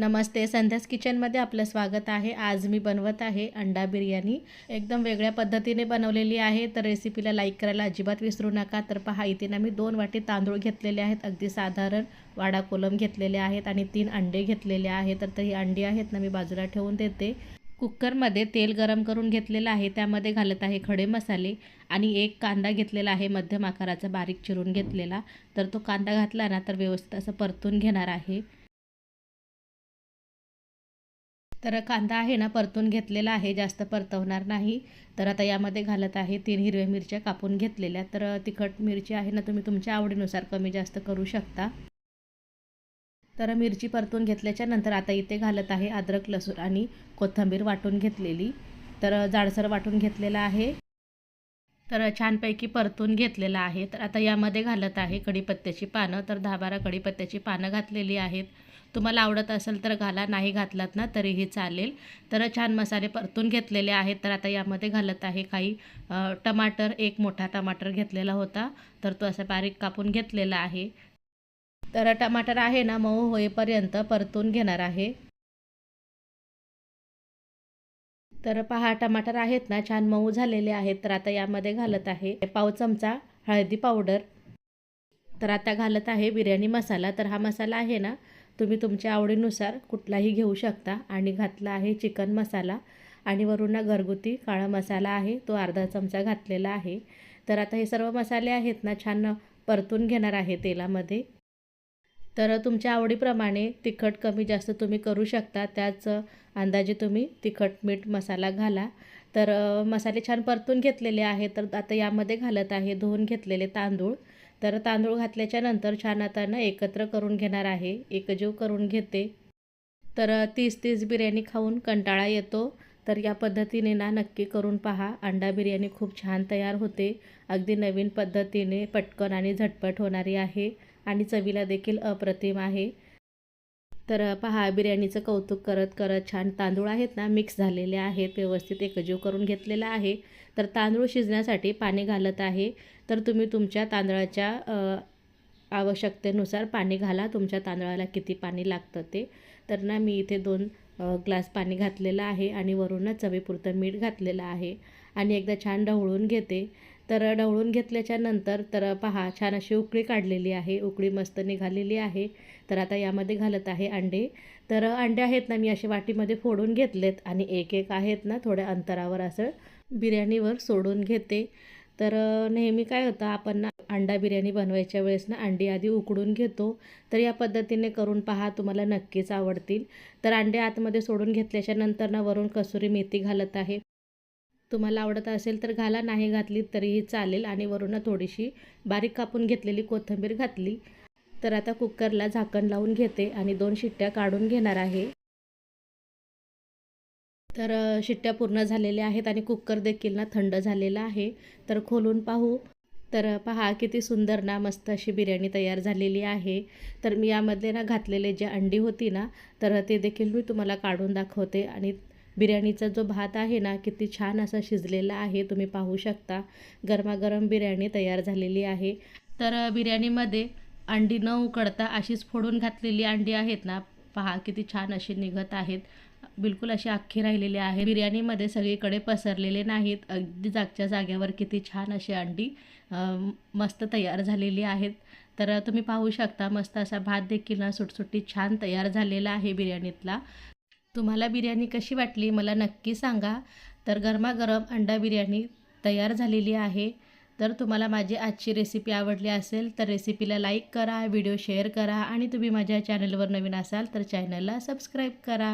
नमस्ते संध्यास किचनमध्ये आपलं स्वागत आहे. आज मी बनवत आहे अंडा बिर्याणी. एकदम वेगळ्या पद्धतीने बनवलेली आहे. तर रेसिपीला लाईक करायला अजिबात विसरू नका. तर पहा इथे ना मी दोन वाटी तांदूळ घेतलेले आहेत. अगदी साधारण वाडा कोलम घेतलेले आहेत आणि तीन अंडे घेतलेले आहेत. तर ते ही अंडी आहेत ना मी बाजूला ठेवून देते. कुकरमध्ये तेल गरम करून घेतलेलं आहे. त्यामध्ये घालत आहे खडे मसाले आणि एक कांदा घेतलेला आहे मध्यम आकाराचा बारीक चिरून घेतलेला. तर तो कांदा घातला ना तर व्यवस्थित असं परतून घेणार आहे. तर कांदा आहे ना परतून घेतलेला आहे जास्त परतवणार नाही. तर आता यामध्ये घालत आहे तीन हिरव्या मिरच्या कापून घेतलेल्या. तर तिखट मिरची आहे ना तुम्ही तुमच्या आवडीनुसार कमी जास्त करू शकता. तर मिरची परतून घेतल्याच्या नंतर आता इथे घालत आहे अद्रक लसूण आणि कोथिंबीर वाटून घेतलेली. तर जाडसर वाटून घेतलेला आहे. तर छानपैकी परतून घेतलेला आहे. तर आता यामध्ये घालत आहे कढीपत्त्याची पानं. तर दहा बारा कढीपत्त्याची पानं घातलेली आहेत. तुम्हाला आवडत असेल तर घाला नाही घातलात ना तरीही चालेल. तर छान मसाले परतून घेतलेले आहेत. तर आता यामध्ये घालत आहे काही टमाटर. एक मोठा टमाटर घेतलेला होता. तर तो असा बारीक कापून घेतलेला आहे. तर टमाटर आहे ना मऊ होईपर्यंत परतून घेणार आहे. तर पहा टमाटर आहेत ना छान मऊ झालेले आहेत. तर आता यामध्ये घालत आहे पाव चमचा हळदी पावडर. तर आता घालत आहे बिर्याणी मसाला. तर हा मसाला आहे ना तुम्ही तुमच्या आवडीनुसार कुठलाही घेऊ शकता. आणि घातला आहे चिकन मसाला. आणि वरून ना घरगुती काळा मसाला आहे तो अर्धा चमचा घातलेला आहे. तर आता हे सर्व मसाले आहेत ना छान परतून घेणार आहे तेलामध्ये. तर तुमच्या आवडीप्रमाणे तिखट कमी जास्त तुम्ही करू शकता. त्याच अंदाजे तुम्ही तिखट मीठ मसाला घाला. तर मसाले छान परतून घेतलेले आहे तर आता यामध्ये घालत आहे धुवून घेतलेले तांदूळ. तर तांदूळ घातल्याच्या नंतर छान आता ना एकत्र करून घेणार आहे. एकजीव करून घेते. तर तीस तीस बिर्याणी खाऊन कंटाळा येतो. तर या पद्धतीने ना नक्की करून पहा. अंडा बिर्याणी खूप छान तयार होते. अगदी नवीन पद्धतीने पटकन आणि झटपट होणारी आहे. आणि चवीला देखील अप्रतिम आहे. तर पहा बिर्याणीचं कौतुक करत करत छान तांदूळ आहेत ना मिक्स झालेले आहेत व्यवस्थित एकजीव करून घेतलेला आहे. तर तांदूळ शिजण्यासाठी पाणी घालत आहे. तर तुम्ही तुमच्या तांदळाच्या आवश्यकतेनुसार पाणी घाला तुमच्या तांदळाला किती पाणी लागतं ते. तर ना मी इथे दोन ग्लास पाणी घातलेलं आहे आणि वरूनच चवीपुरतं मीठ घातलेलं आहे. आणि एकदा छान ढवळून घेते. तर ढवळून घेतल्याच्या नंतर तर पहा छान अशी उकळी काढलेली आहे. उकळी मस्त निघालेली आहे. तर आता यामध्ये घालत आहे अंडे. तर अंडे आहेत ना मी असे वाटीमध्ये फोडून घेतलेत आणि एक एक आहेत ना थोड्या अंतरावर असं बिर्याणीवर सोडून घेते. तर नेहमी काय होतं आपण ना अंडा बिर्याणी बनवायच्या वेळेस ना अंडी आधी उकडून घेतो. तर या पद्धतीने करून पहा तुम्हाला नक्कीच आवडतील. तर अंडे आतमध्ये सोडून घेतल्याच्या नंतर ना वरून कसुरी मेथी घालत आहे. तुम्हाला आवडत असेल तर घाला नाही घातली तरीही चालेल. आणि वरून थोडीशी बारीक कापून घेतलेली कोथिंबीर घातली. तर आता कुकरला झाकण लावून घेते आणि दोन शिट्ट्या काढून घेणार आहे. तर शिट्ट्या पूर्ण झालेल्या आहेत आणि कुकर देखील ना थंड झालेला आहे. तर खोलून पाहू. तर पहा किती सुंदर ना मस्त अशी बिर्याणी तयार झालेली आहे. तर मी यामध्ये ना घातलेले जे अंडी होती ना तर ते देखील मी तुम्हाला काढून दाखवते. आणि बिर्याणीचा जो भात आहे ना किती छान असा शिजलेला आहे तुम्ही पाहू शकता. गरमागरम बिर्याणी तयार झालेली आहे. तर बिर्याणीमध्ये अंडी न उकडता अशीच फोडून घातलेली अंडी आहेत ना पहा किती छान अशी निघत आहेत. बिलकुल अशी अख्खी राहिलेली आहे. बिर्याणीमध्ये सगळीकडे पसरलेले नाहीत. अगदी जागच्या जाग्यावर किती छान अशी अंडी मस्त तयार झालेली आहेत. तर तुम्ही पाहू शकता मस्त असा भात देखील ना सुटसुटीत छान तयार झालेला आहे बिर्याणीतला. तुम्हाला बिर्याणी कशी वाटली मला नक्की सांगा. तर गरमागरम अंडा बिर्याणी तयार झालेली आहे. तर तुम्हाला माझी आजची रेसिपी आवडली असेल तर रेसिपीला लाईक करा व्हिडिओ शेअर करा आणि तुम्ही माझ्या चॅनलवर नवीन असाल तर चॅनलला सबस्क्राईब करा.